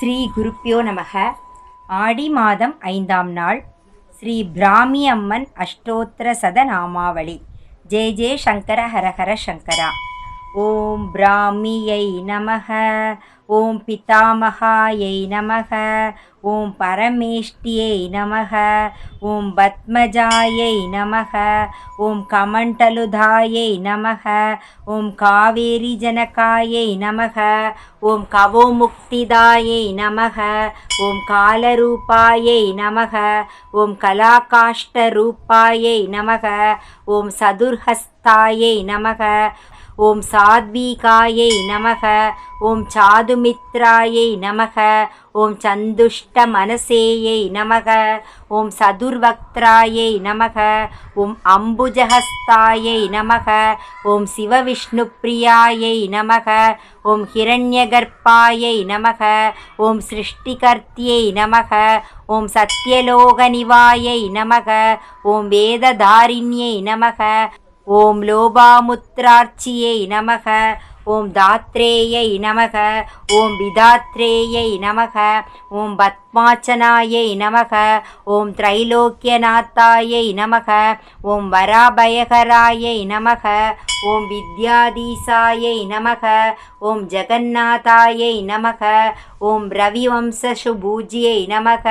ஸ்ரீ குருப்பியோ நமக. ஆடி மாதம் ஐந்தாம் நாள் ஸ்ரீ பிராமி அம்மன் அஷ்டோத்திர சத நாமாவளி ஜெய் ஜெய் சங்கர ஹரஹர சங்கரா. ஓம் பிராமியை நமக ஓம் பிதாமகாயை நமக ஓம் பரமேஷ்டியை நமக ஓம் பத்மஜாயை நமக ஓம் கமண்டலுதாயை நமக ஓம் காவேரி ஜனகாயை நமக ஓம் கவோமுக்திதாயை நமக ஓம் காலரூபாயை நமக ஓம் கலாகாஷ்டரூபாயை நமக ஓம் சதுர்ஹஸ்தாயை நமக ஓம் சாத்வீகாயை நமக ஓம் சாதுமித்ராயை நமக ஓம் சந்துஷ்ட மனசேயை நமக ஓம் சதுர்வக்திராயை நமக ஓம் அம்புஜஹஸ்தாயை நமக ஓம் சிவவிஷ்ணுப்பிரியாயை நமக ஓம் ஹிரண்யகர்ப்பாயை நமக ஓம் சிருஷ்டிகர்த்தியை நமக ஓம் சத்யலோகநிவாயை நமக ஓம் வேததாரிண்யை நமக ஓம் லோபாமுத்ரார்ச்சியை நமக ஓம் தாத்ரேயை நமக ஓம் விதாத்ரேயை நமக ஓம் பத்மாச்சனாயை நமக ஓம் திரைலோக்கியநாத்தாயை நமக ஓம் வராபயகராயை நமக ஓம் வித்யாதீசாயை நமக ஓம் ஜெகநாதாயை நமக ஓம் ரவிவம்சசுபூஜியை நமக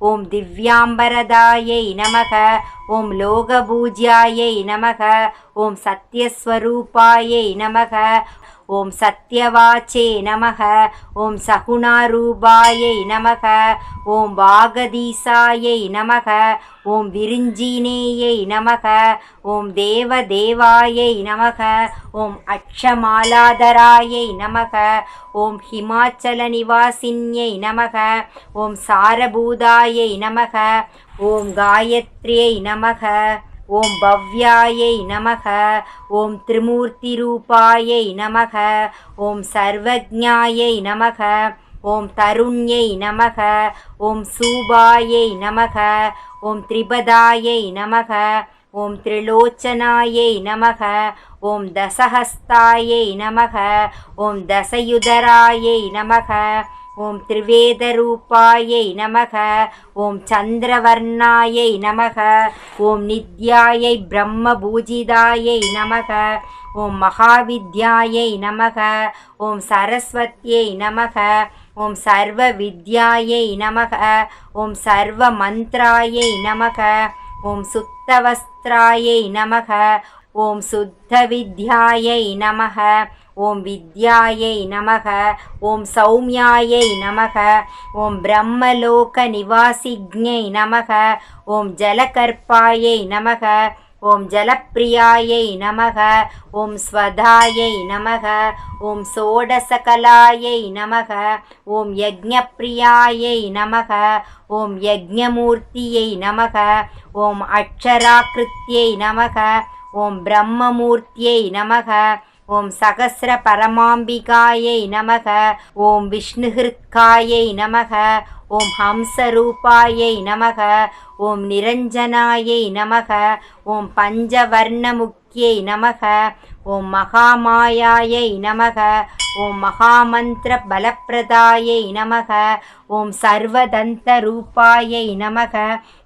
ஓம் திவ்யாம்பரதாயை நமக ஓம் லோகபூஜ்யாயை நமக ஓம் சத்யஸ்வரூபாயை நமக ஓம் சத்யவாச்சே நமக ஓம் சகுணாரூபாயை நமக ஓம் வாகதீசாயை நமக ஓம் விருஞ்சினேயை நமக ஓம் தேவதேவாயை நமக ஓம் அக்ஷமாலாதராயை நமக ஓம் ஹிமாச்சல நிவாசின்யை நமக ஓம் சாரபூதாயை நமக ஓம் காயத்ரியை நமக. ஓம் பவ்யாயை நமக ஓம் திரிமூர்த்திரூபாயை நமக ஓம் சர்வஜாயை நமக ஓம் தருண்யை நமக ஓம் சூபாயை நமக ஓம் திரிபதாயை நமக ஓம் திரிலோச்சனாயை நமக ஓம் தசஹஸ்தாயை நமக ஓம் தசயுதராயை நமக ஓம் திரிவேதரூபாயை நமக ஓம் சந்திரவர்ணாயை நமக ஓம் நித்யாயை பிரம்மபூஜிதாயை நமக ஓம் மகாவித்யாயை நமக ஓம் சரஸ்வத்யை நமக ஓம் சர்வ வித்யாயை நமக ஓம் சர்வ மந்திராயை நமக ஓம் சுத்தவஸ்திராயை நமக ஓம் சுத்த வித்யாயை நமக ஓம் வித்யாயை நமக ஓம் சௌமியாயை நமக ஓம் பிரம்மலோக நிவாசிக்ஞை நமக ஓம் ஜலகர்ப்பாயை நமக ஓம் ஜலப்பிரியாயை நமக ஓம் ஸ்வதாயை நமக ஓம் சோடசகலாயை நமக ஓம் யஜ்ஞப்பிரியாயை நமக ஓம் யஜ்ஞமூர்த்தியை நமக ஓம் அக்ஷராக்கிருத்தியை நமக ஓம் பிரம்மமூர்த்தியை நமக ஓம் சகசிர பரமாம்பிகாயை நமக ஓம் விஷ்ணுஹிருக்காயை நமக ஓம் ஹம்சரூபாயை நமக ஓம் நிரஞ்சனாயை நமக ஓம் பஞ்சவர்ணமுக்கியை நமக ஓம் மகாமாயாயை நமக ஓம் மகாமந்திர பலப்பிரதாயை நமக ஓம் சர்வதந்த ரூபாயை நமக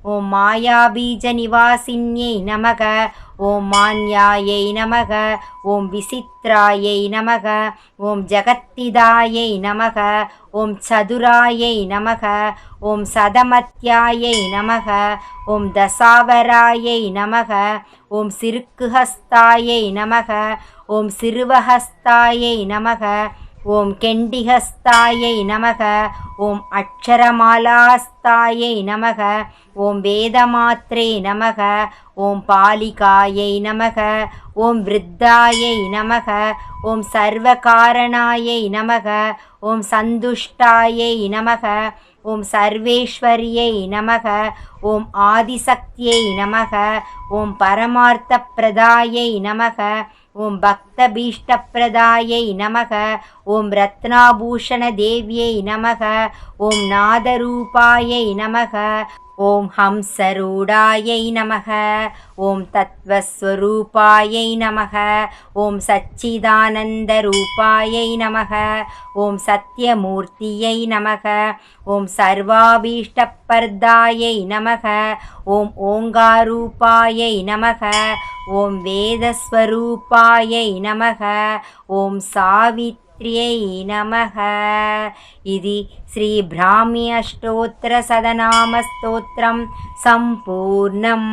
ஓம் மாயாபீஜ நிவாசின்யை நமக ஓம் மான்யாயை நமக ஓம் விசித்ராயை நமக ஓம் ஜகத்திதாயை நமக ஓம் சதுராயை நமக ஓம் சதமத்யாயை நமக ஓம் தசாவராயை நமக ஓம் சிறுக்குஹஸ்தாயை நமக ஓம் சிறுவஹஸ்தாயை நமக ஓம் கெண்டிகஸ்தாயை நமக ஓம் அக்ஷரமாலாஸ்தாயை நமக ஓம் வேதமாத்ரே நமக ஓம் பாலிகாயை நமக ஓம் விருத்தாயை நமக ஓம் சர்வகாரணாயை நமக ஓம் சந்துஷ்டாயை நமக ஓம் சர்வேஸ்வரியை நமக ஓம் ஆதிசக்தியை நமக ஓம் பரமார்த்த பிரதாயை நமக ஓம் பக்தபீஷ்டப்பிரதாயை நமக ஓம் ரத்னாபூஷண தேவியை நமக ஓம் நாதரூபாயை நமக ஓம் ஹம்சரூடாயை நமக ஓம் தத்வஸ்வரூபாயை நமக ஓம் சச்சிதானந்த ரூபாயை நமக ஓம் சத்யமூர்த்தியை நமக ஓம் சர்வாபீஷ்டப்பர்தாயை நமக ஓம் ஓங்காரூபாயை நமக ஓம் வேதஸ்வரூபாயை நமக ஓம் சாவித் శ్రీమాత్ర్యై నమ. ఇది శ్రీ బ్రాహ్మి అష్టోత్తర సదనామ స్తోత్రం సంపూర్ణం.